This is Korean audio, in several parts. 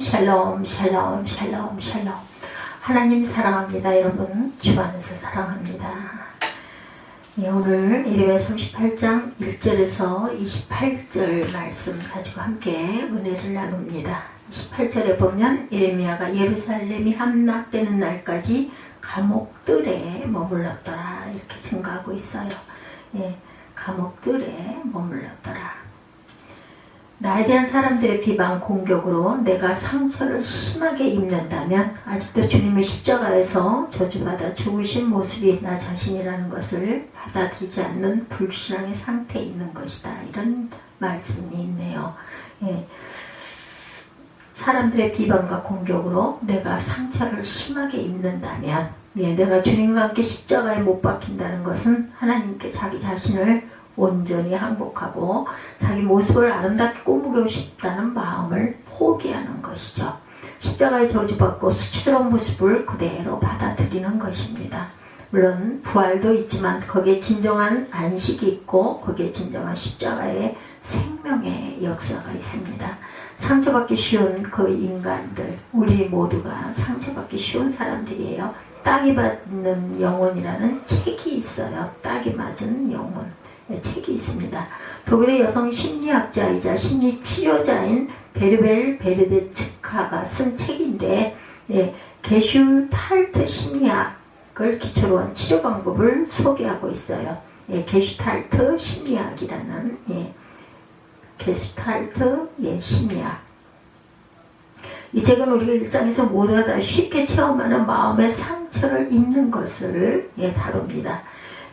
샬롬 샬롬 샬롬 샬롬. 하나님 사랑합니다 여러분. 주 안에서 사랑합니다. 예, 오늘 이레미야 38장 1절에서 28절 말씀 가지고 함께 은혜를 나눕니다. 28절에 보면 이레미야가 예루살렘이 함락되는 날까지 감옥들에 머물렀더라. 이렇게 증가하고 있어요. 예, 감옥들에 머물렀더라 나에 대한 사람들의 비방 공격으로 내가 상처를 심하게 입는다면 아직도 주님의 십자가에서 저주받아 죽으신 모습이 나 자신이라는 것을 받아들이지 않는 불신앙의 상태에 있는 것이다. 이런 말씀이 있네요. 예. 사람들의 비방과 공격으로 내가 상처를 심하게 입는다면 예, 내가 주님과 함께 십자가에 못 박힌다는 것은 하나님께 자기 자신을 온전히 항복하고 자기 모습을 아름답게 꾸미고 싶다는 마음을 포기하는 것이죠. 십자가에 저주받고 수치스러운 모습을 그대로 받아들이는 것입니다. 물론 부활도 있지만 거기에 진정한 안식이 있고 거기에 진정한 십자가의 생명의 역사가 있습니다. 상처받기 쉬운 그 인간들, 우리 모두가 상처받기 쉬운 사람들이에요. 딱이 받는 영혼이라는 책이 있어요. 딱이 맞은 영혼. 네, 책이 있습니다. 독일의 여성 심리학자이자 심리치료자인 베르벨 베르데츠카가 쓴 책인데 예, 게슈탈트 심리학을 기초로 한 치료 방법을 소개하고 있어요. 예, 게슈탈트 심리학이라는 예, 게슈탈트 예, 심리학 이 책은 우리가 일상에서 모두가 다 쉽게 체험하는 마음의 상처를 입는 것을 예, 다룹니다.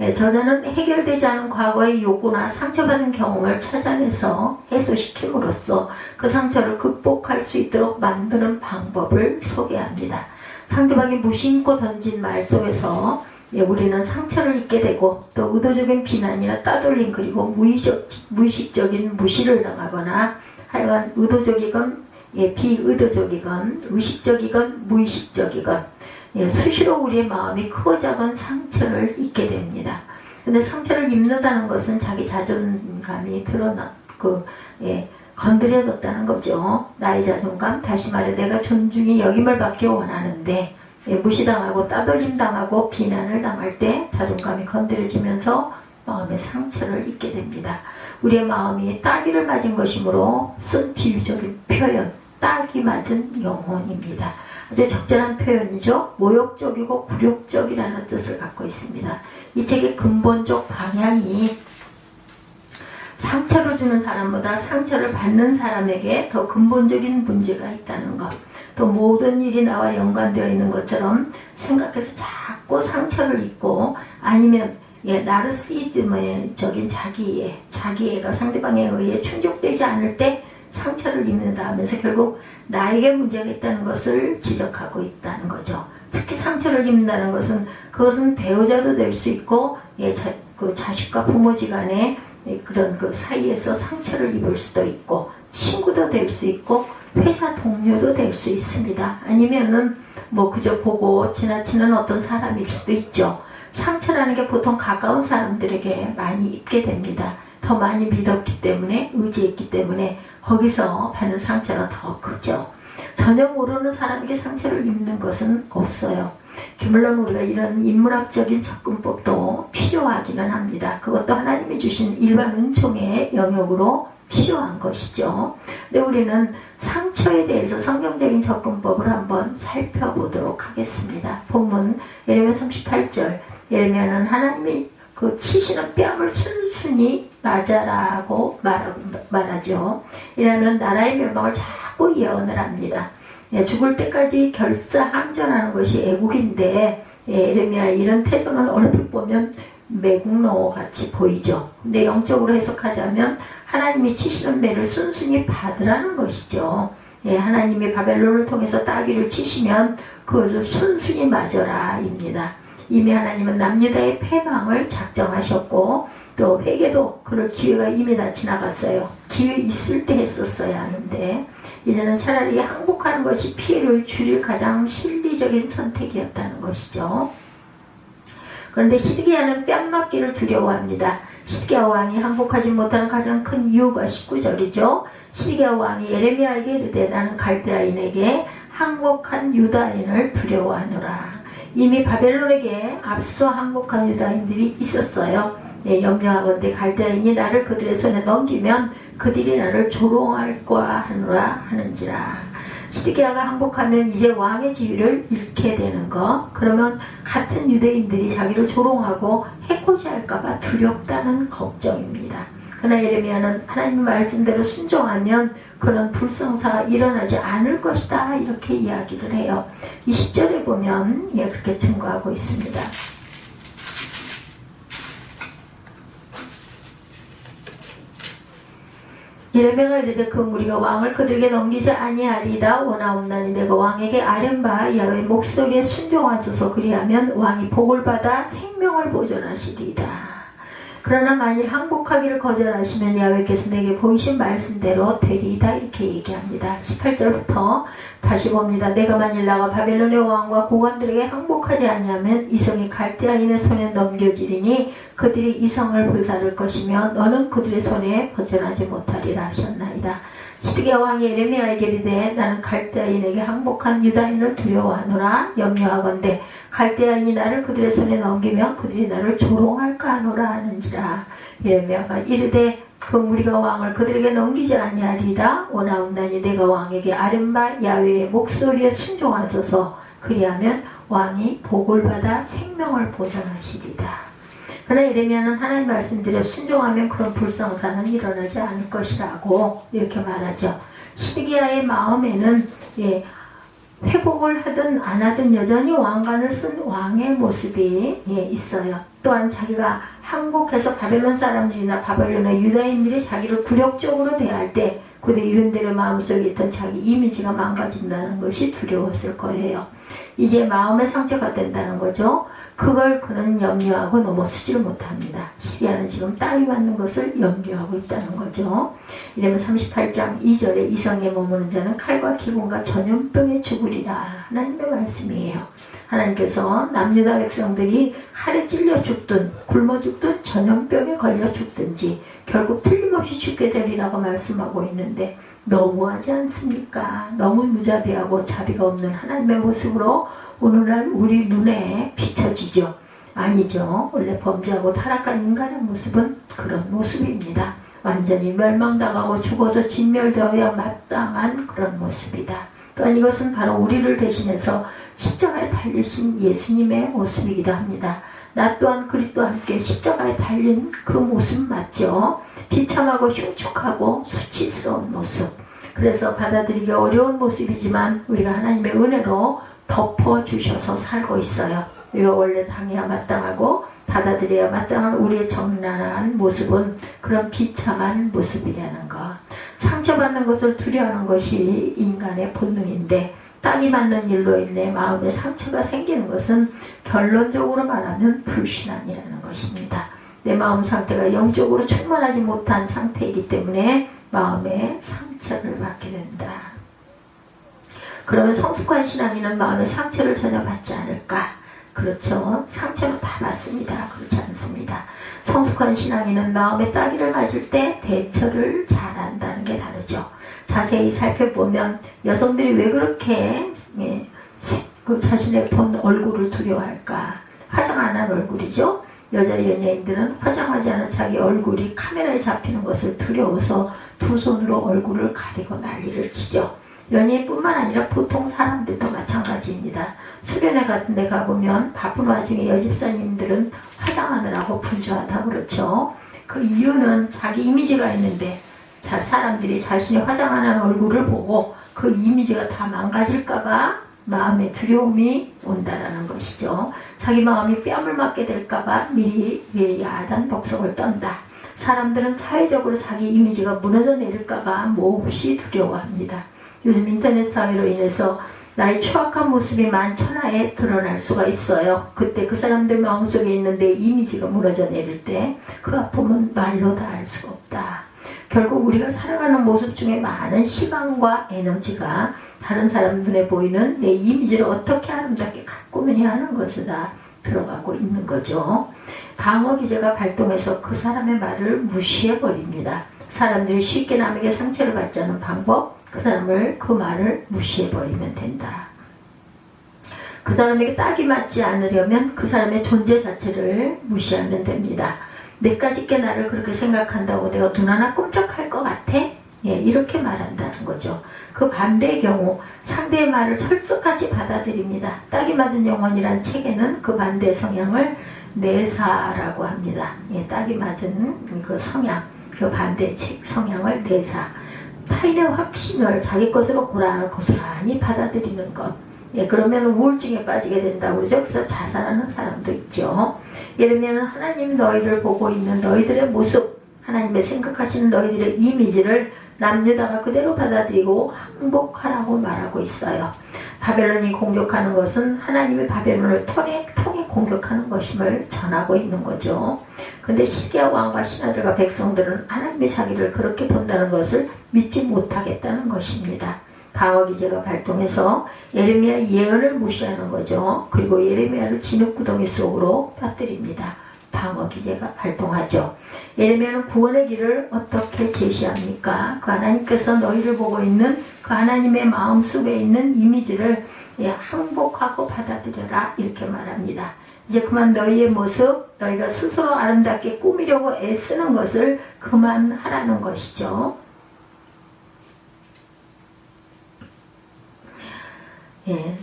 예, 저자는 해결되지 않은 과거의 욕구나 상처받은 경험을 찾아내서 해소시킴으로써 그 상처를 극복할 수 있도록 만드는 방법을 소개합니다. 상대방이 무심코 던진 말 속에서 예, 우리는 상처를 입게 되고 또 의도적인 비난이나 따돌림 그리고 무의식, 무의식적인 무시를 당하거나 하여간 의도적이건 예, 비의도적이건 의식적이건 무의식적이건 예, 수시로 우리의 마음이 크고 작은 상처를 입게 됩니다. 근데 상처를 입는다는 것은 자기 자존감이 드러나, 그, 예, 건드려졌다는 거죠. 나의 자존감, 다시 말해 내가 존중이 여김을 받기 원하는데, 예, 무시당하고 따돌림 당하고 비난을 당할 때 자존감이 건드려지면서 마음의 상처를 입게 됩니다. 우리의 마음이 딸기를 맞은 것이므로 쓴 비유적인 표현, 딸기 맞은 영혼입니다. 아주 적절한 표현이죠. 모욕적이고 굴욕적이라는 뜻을 갖고 있습니다. 이 책의 근본적 방향이 상처를 주는 사람보다 상처를 받는 사람에게 더 근본적인 문제가 있다는 것. 또 모든 일이 나와 연관되어 있는 것처럼 생각해서 자꾸 상처를 입고 아니면 예, 나르시즘적인 자기애, 자기애가 상대방에 의해 충족되지 않을 때 상처를 입는다 하면서 결국 나에게 문제가 있다는 것을 지적하고 있다는 거죠. 특히 상처를 입는다는 것은 그것은 배우자도 될 수 있고 예, 자, 그 자식과 부모지 간에 예, 그런 그 사이에서 상처를 입을 수도 있고 친구도 될 수 있고 회사 동료도 될 수 있습니다. 아니면은 뭐 그저 보고 지나치는 어떤 사람일 수도 있죠. 상처라는 게 보통 가까운 사람들에게 많이 입게 됩니다. 더 많이 믿었기 때문에 의지했기 때문에 거기서 받는 상처는 더 크죠. 전혀 모르는 사람에게 상처를 입는 것은 없어요. 물론 우리가 이런 인문학적인 접근법도 필요하기는 합니다. 그것도 하나님이 주신 일반 은총의 영역으로 필요한 것이죠. 근데 우리는 상처에 대해서 성경적인 접근법을 한번 살펴보도록 하겠습니다. 본문 예레미야 38절 예레미야는 하나님이 그 치시는 뺨을 순순히 맞아라고 말하죠. 이라면 나라의 멸망을 자꾸 예언을 합니다. 예, 죽을 때까지 결사항전하는 것이 애국인데 예, 에레미야 이런 태도는 얼핏 보면 매국노 같이 보이죠. 근데 영적으로 해석하자면 하나님이 치시는 매를 순순히 받으라는 것이죠. 예, 하나님이 바벨론을 통해서 따귀를 치시면 그것을 순순히 맞아라입니다. 이미 하나님은 남유다의 패망을 작정하셨고 또 회개도 그럴 기회가 이미 다 지나갔어요. 기회 있을 때 했었어야 하는데 이제는 차라리 항복하는 것이 피해를 줄일 가장 실리적인 선택이었다는 것이죠. 그런데 히드기야는 뺨 맞기를 두려워합니다. 시드기야 왕이 항복하지 못하는 가장 큰 이유가 19절이죠. 시드기야 왕이 예레미야에게 이르되 나는 갈대아인에게 항복한 유다인을 두려워하노라. 이미 바벨론에게 앞서 항복한 유다인들이 있었어요. 예, 염려하건대 갈대인이 나를 그들의 손에 넘기면 그들이 나를 조롱할 거야 하노라 하는지라. 시드기야가 항복하면 이제 왕의 지위를 잃게 되는 거. 그러면 같은 유대인들이 자기를 조롱하고 해코지할까봐 두렵다는 걱정입니다. 그러나 예레미야는 하나님 말씀대로 순종하면 그런 불성사가 일어나지 않을 것이다 이렇게 이야기를 해요. 20절에 보면 예, 그렇게 증거하고 있습니다. 예레미야가 이르되 그 무리가 왕을 그들에게 넘기지 아니하리다 원하옵나니 내가 왕에게 아련바 야외 목소리에 순종하소서 그리하면 왕이 복을 받아 생명을 보존하시리이다. 그러나 만일 항복하기를 거절하시면 야외께서 내게 보이신 말씀대로 되리이다 이렇게 얘기합니다. 18절부터 다시 봅니다. 내가 만일 나가 바벨론의 왕과 고관들에게 항복하지 아니하면 이성이 갈대아인의 손에 넘겨지리니 그들이 이성을 불사를 것이며 너는 그들의 손에 벗어나지 못하리라 하셨나이다. 시드기야 왕이 에레미야에게 이르되 나는 갈대아인에게 항복한 유다인을 두려워하노라. 염려하건대 갈대아인이 나를 그들의 손에 넘기면 그들이 나를 조롱할까 하노라 하는지라. 예레미야가 이르되 그 무리가 왕을 그들에게 넘기지 아니하리다. 원하옵나니 내가 왕에게 아른바 야외의 목소리에 순종하소서. 그리하면 왕이 복을 받아 생명을 보존하시리다. 그러나 예레미야는 하나님 말씀대로 순종하면 그런 불성사는 일어나지 않을 것이라고 이렇게 말하죠. 시드기야의 마음에는 예, 회복을 하든 안 하든 여전히 왕관을 쓴 왕의 모습이 예, 있어요. 또한 자기가 항복해서 바벨론 사람들이나 바벨론의 유다인들이 자기를 굴욕적으로 대할 때 그들의 유대인들의 마음속에 있던 자기 이미지가 망가진다는 것이 두려웠을 거예요. 이게 마음의 상처가 된다는 거죠. 그걸 그는 염려하고 넘어서지를 못합니다. 시리아는 지금 땅이 맞는 것을 염려하고 있다는 거죠. 이러면 38장 2절에 이성에 머무는 자는 칼과 기본과 전염병에 죽으리라. 하나님의 말씀이에요. 하나님께서 남유다 백성들이 칼에 찔려 죽든 굶어 죽든 전염병에 걸려 죽든지 결국 틀림없이 죽게 되리라고 말씀하고 있는데 너무하지 않습니까? 너무 무자비하고 자비가 없는 하나님의 모습으로 오늘날 우리 눈에 비춰지죠. 아니죠. 원래 범죄하고 타락한 인간의 모습은 그런 모습입니다. 완전히 멸망당하고 죽어서 진멸되어야 마땅한 그런 모습이다. 또한 이것은 바로 우리를 대신해서 십자가에 달리신 예수님의 모습이기도 합니다. 나 또한 그리스도와 함께 십자가에 달린 그 모습 맞죠? 비참하고 흉측하고 수치스러운 모습. 그래서 받아들이기 어려운 모습이지만 우리가 하나님의 은혜로 덮어주셔서 살고 있어요. 우리가 원래 당해야 마땅하고 받아들여야 마땅한 우리의 정난한 모습은 그런 비참한 모습이라는 것. 상처받는 것을 두려워하는 것이 인간의 본능인데 땅이 맞는 일로 인해 마음에 상처가 생기는 것은 결론적으로 말하면 불신앙이라는 것입니다. 내 마음 상태가 영적으로 충만하지 못한 상태이기 때문에 마음에 상처를 받게 된다. 그러면 성숙한 신앙인은 마음의 상처를 전혀 받지 않을까? 그렇죠. 상처는 다 받습니다. 그렇지 않습니다. 성숙한 신앙인은 마음의 따기를 맞을 때 대처를 잘한다는 게 다르죠. 자세히 살펴보면 여성들이 왜 그렇게 예, 그 자신의 본 얼굴을 두려워할까? 화장 안 한 얼굴이죠. 여자 연예인들은 화장하지 않은 자기 얼굴이 카메라에 잡히는 것을 두려워서 두 손으로 얼굴을 가리고 난리를 치죠. 연예인뿐만 아니라 보통 사람들도 마찬가지입니다. 수련회 같은 데 가보면 바쁜 와중에 여집사님들은 화장하느라고 분주하다 그렇죠. 그 이유는 자기 이미지가 있는데 자, 사람들이 자신의 화장하는 얼굴을 보고 그 이미지가 다 망가질까봐 마음의 두려움이 온다라는 것이죠. 자기 마음이 뺨을 맞게 될까봐 미리 미리 야단 복속을 떤다. 사람들은 사회적으로 자기 이미지가 무너져 내릴까봐 몹시 두려워합니다. 요즘 인터넷 사회로 인해서 나의 추악한 모습이 만천하에 드러날 수가 있어요. 그때 그 사람들 마음속에 있는 내 이미지가 무너져 내릴 때 그 아픔은 말로 다 알 수가 없다. 결국 우리가 살아가는 모습 중에 많은 시간과 에너지가 다른 사람 눈에 보이는 내 이미지를 어떻게 아름답게 가꾸느냐 하는 것이다. 들어가고 있는 거죠. 방어 기제가 발동해서 그 사람의 말을 무시해 버립니다. 사람들이 쉽게 남에게 상처를 받지 않은 방법, 그 사람을 그 말을 무시해 버리면 된다. 그 사람에게 딱이 맞지 않으려면 그 사람의 존재 자체를 무시하면 됩니다. 내까짓게 나를 그렇게 생각한다고 내가 눈 하나 꼼짝할 것 같아? 예, 이렇게 말한다는 거죠. 그 반대의 경우 상대의 말을 철석같이 받아들입니다. 딱이 맞은 영혼이란 책에는 그 반대 성향을 내사라고 합니다. 예, 딱이 맞은 그 성향, 그 반대 책 성향을 내사. 타인의 확신을 자기 것으로 고라, 고스란히 받아들이는 것. 예, 그러면 우울증에 빠지게 된다고 그러죠. 그래서 자살하는 사람도 있죠. 예를 들면 하나님 너희를 보고 있는 너희들의 모습, 하나님의 생각하시는 너희들의 이미지를 남유다가 그대로 받아들이고 항복하라고 말하고 있어요. 바벨론이 공격하는 것은 하나님의 바벨론을 통해, 통해 공격하는 것임을 전하고 있는 거죠. 근데 시기야 왕과 신하들과 백성들은 하나님의 자기를 그렇게 본다는 것을 믿지 못하겠다는 것입니다. 방어 기제가 발동해서 예레미야 예언을 무시하는 거죠. 그리고 예레미야를 진흙구덩이 속으로 빠뜨립니다. 방어 기제가 발동하죠. 예레미야는 구원의 길을 어떻게 제시합니까? 그 하나님께서 너희를 보고 있는 그 하나님의 마음 속에 있는 이미지를 예, 항복하고 받아들여라 이렇게 말합니다. 이제 그만 너희의 모습, 너희가 스스로 아름답게 꾸미려고 애쓰는 것을 그만하라는 것이죠. 예.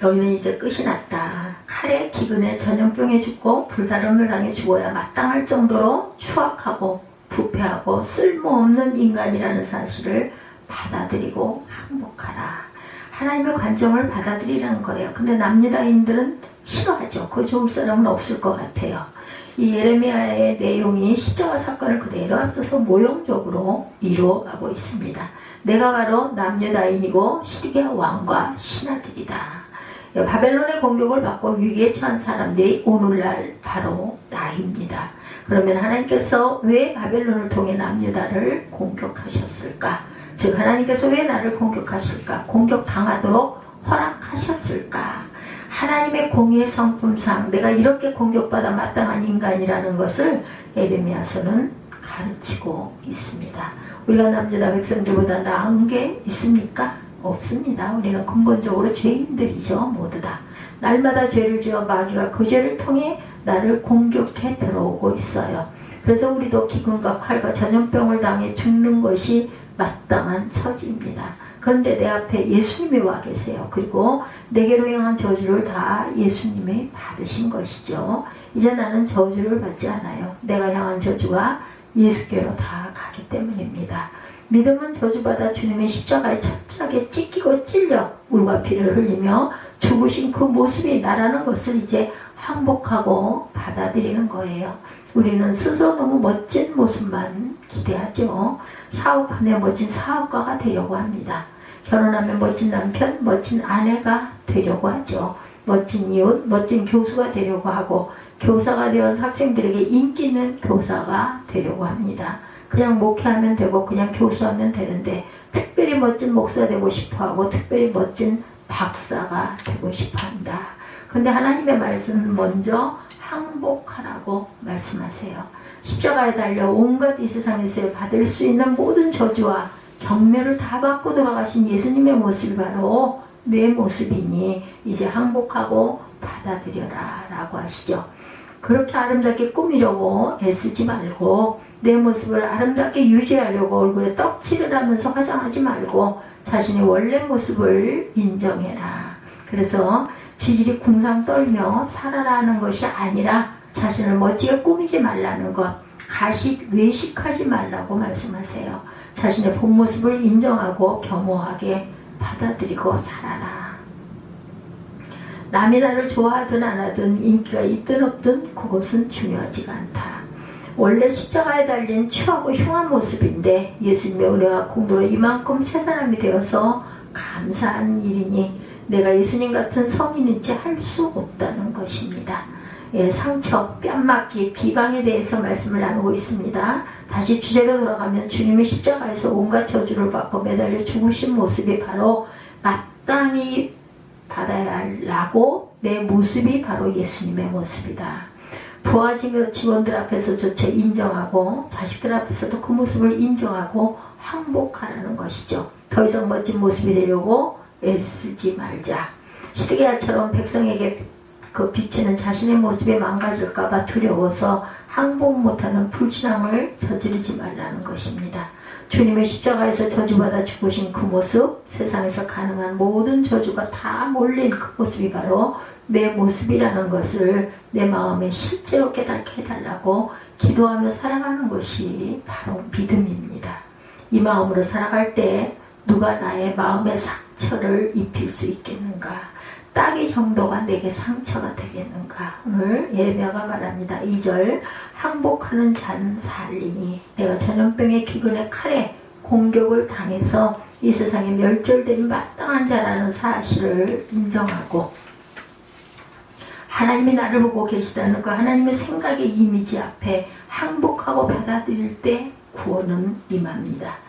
너희는 이제 끝이 났다. 칼에 기근에 전염병에 죽고 불사름을 당해 죽어야 마땅할 정도로 추악하고 부패하고 쓸모없는 인간이라는 사실을 받아들이고 항복하라. 하나님의 관점을 받아들이라는 거예요. 근데 남유다인들은 싫어하죠. 그 좋을 사람은 없을 것 같아요. 이 예레미야의 내용이 십자가 사건을 그대로 앞서서 모형적으로 이루어가고 있습니다. 내가 바로 남유다인이고 시리아 왕과 신하들이다. 바벨론의 공격을 받고 위기에 처한 사람들이 오늘날 바로 나입니다. 그러면 하나님께서 왜 바벨론을 통해 남유다를 공격하셨을까? 즉 하나님께서 왜 나를 공격하실까? 공격당하도록 허락하셨을까? 하나님의 공의 성품상 내가 이렇게 공격받아 마땅한 인간이라는 것을 에르미야서는 가르치고 있습니다. 우리가 남자다 백성들보다 나은 게 있습니까? 없습니다. 우리는 근본적으로 죄인들이죠. 모두 다. 날마다 죄를 지어 마귀가 그 죄를 통해 나를 공격해 들어오고 있어요. 그래서 우리도 기근과 칼과 전염병을 당해 죽는 것이 마땅한 처지입니다. 그런데 내 앞에 예수님이 와 계세요. 그리고 내게로 향한 저주를 다 예수님이 받으신 것이죠. 이제 나는 저주를 받지 않아요. 내가 향한 저주가 예수께로 다 가기 때문입니다. 믿음은 저주받아 주님의 십자가에 철저하게 찢기고 찔려 물과 피를 흘리며 죽으신 그 모습이 나라는 것을 이제 항복하고 받아들이는 거예요. 우리는 스스로 너무 멋진 모습만 기대하죠. 사업하며 멋진 사업가가 되려고 합니다. 결혼하면 멋진 남편, 멋진 아내가 되려고 하죠. 멋진 이웃, 멋진 교수가 되려고 하고 교사가 되어서 학생들에게 인기 있는 교사가 되려고 합니다. 그냥 목회하면 되고 그냥 교수하면 되는데 특별히 멋진 목사 되고 싶어 하고 특별히 멋진 박사가 되고 싶어 한다. 근데 하나님의 말씀은 먼저 항복하라고 말씀하세요. 십자가에 달려 온갖 이 세상에서 받을 수 있는 모든 저주와 경멸을 다 받고 돌아가신 예수님의 모습이 바로 내 모습이니 이제 항복하고 받아들여라 라고 하시죠. 그렇게 아름답게 꾸미려고 애쓰지 말고 내 모습을 아름답게 유지하려고 얼굴에 떡칠을 하면서 화장하지 말고 자신의 원래 모습을 인정해라. 그래서 지질이 궁상 떨며 살아라는 것이 아니라 자신을 멋지게 꾸미지 말라는 것, 가식, 외식하지 말라고 말씀하세요. 자신의 본 모습을 인정하고 겸허하게 받아들이고 살아라. 남이 나를 좋아하든 안 하든 인기가 있든 없든 그것은 중요하지가 않다. 원래 십자가에 달린 추하고 흉한 모습인데 예수님의 은혜와 공로로 이만큼 새 사람이 되어서 감사한 일이니 내가 예수님 같은 성인인지 할 수 없다는 것입니다. 예, 상처, 뺨맞기, 비방에 대해서 말씀을 나누고 있습니다. 다시 주제로 돌아가면 주님의 십자가에서 온갖 저주를 받고 매달려 죽으신 모습이 바로 마땅히 받아야 하라고 내 모습이 바로 예수님의 모습이다. 부하 직원들 앞에서조차 인정하고 자식들 앞에서도 그 모습을 인정하고 항복하라는 것이죠. 더 이상 멋진 모습이 되려고 애쓰지 말자. 시드기야처럼 백성에게 그 비치는 자신의 모습이 망가질까봐 두려워서 항복 못하는 불신앙을 저지르지 말라는 것입니다. 주님의 십자가에서 저주받아 죽으신 그 모습, 세상에서 가능한 모든 저주가 다 몰린 그 모습이 바로 내 모습이라는 것을 내 마음에 실제로 깨닫게 해달라고 기도하며 살아가는 것이 바로 믿음입니다. 이 마음으로 살아갈 때 누가 나의 마음의 상처를 입힐 수 있겠는가? 딱이 정도가 내게 상처가 되겠는가? 오늘 예레미야가 말합니다. 2절 항복하는 잔 살리니 내가 전염병의 기근의 칼에 공격을 당해서 이 세상에 멸절된 마땅한 자라는 사실을 인정하고 하나님이 나를 보고 계시다는 그 하나님의 생각의 이미지 앞에 항복하고 받아들일 때 구원은 임합니다.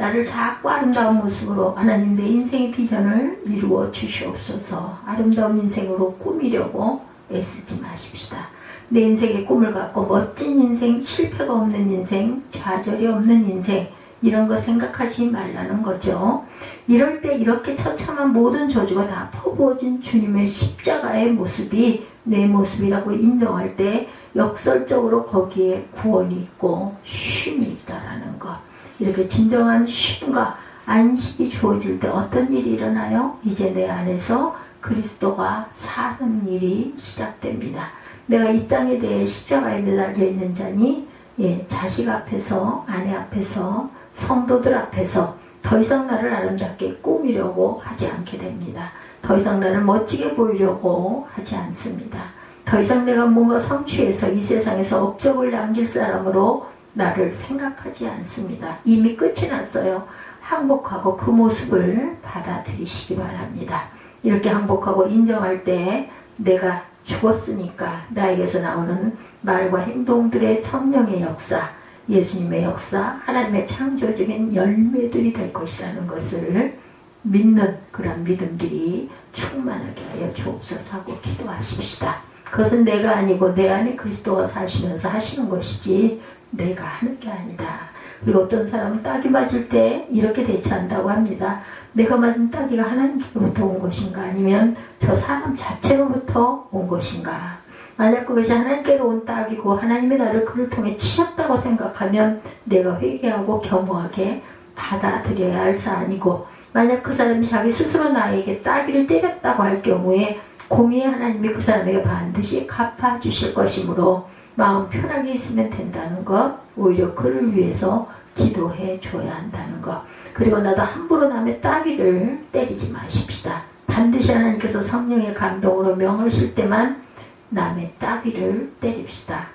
나를 작고 아름다운 모습으로 하나님 내 인생의 비전을 이루어 주시옵소서 아름다운 인생으로 꾸미려고 애쓰지 마십시다. 내 인생의 꿈을 갖고 멋진 인생, 실패가 없는 인생, 좌절이 없는 인생, 이런 거 생각하지 말라는 거죠. 이럴 때 이렇게 처참한 모든 저주가 다 퍼부어진 주님의 십자가의 모습이 내 모습이라고 인정할 때 역설적으로 거기에 구원이 있고 쉼이 있다라는 것. 이렇게 진정한 쉼과 안식이 주어질 때 어떤 일이 일어나요? 이제 내 안에서 그리스도가 사는 일이 시작됩니다. 내가 이 땅에 대해 십자가에 매달려 있는 자니 예, 자식 앞에서 아내 앞에서 성도들 앞에서 더 이상 나를 아름답게 꾸미려고 하지 않게 됩니다. 더 이상 나를 멋지게 보이려고 하지 않습니다. 더 이상 내가 뭔가 성취해서 이 세상에서 업적을 남길 사람으로 나를 생각하지 않습니다. 이미 끝이 났어요. 항복하고 그 모습을 받아들이시기 바랍니다. 이렇게 항복하고 인정할 때 내가 죽었으니까 나에게서 나오는 말과 행동들의 성령의 역사, 예수님의 역사, 하나님의 창조적인 열매들이 될 것이라는 것을 믿는 그런 믿음들이 충만하게 하여 주옵소서 하고 기도하십시다. 그것은 내가 아니고 내 안에 그리스도가 사시면서 하시는 것이지 내가 하는 게 아니다. 그리고 어떤 사람은 딱이 맞을 때 이렇게 대처한다고 합니다. 내가 맞은 딱이가 하나님께로부터 온 것인가 아니면 저 사람 자체로부터 온 것인가 만약 그것이 하나님께로 온 딱이고 하나님의 나를 그를 통해 치셨다고 생각하면 내가 회개하고 겸허하게 받아들여야 할 사안이고 만약 그 사람이 자기 스스로 나에게 따기를 때렸다고 할 경우에 공의의 하나님이 그 사람에게 반드시 갚아주실 것이므로 마음 편하게 있으면 된다는 것 오히려 그를 위해서 기도해 줘야 한다는 것 그리고 나도 함부로 남의 따기를 때리지 마십시다 반드시 하나님께서 성령의 감동으로 명하실 때만 남의 따귀를 때립시다.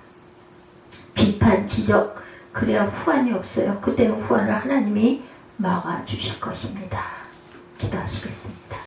비판, 지적, 그래야 후환이 없어요. 그때는 후환을 하나님이 막아주실 것입니다. 기도하시겠습니다.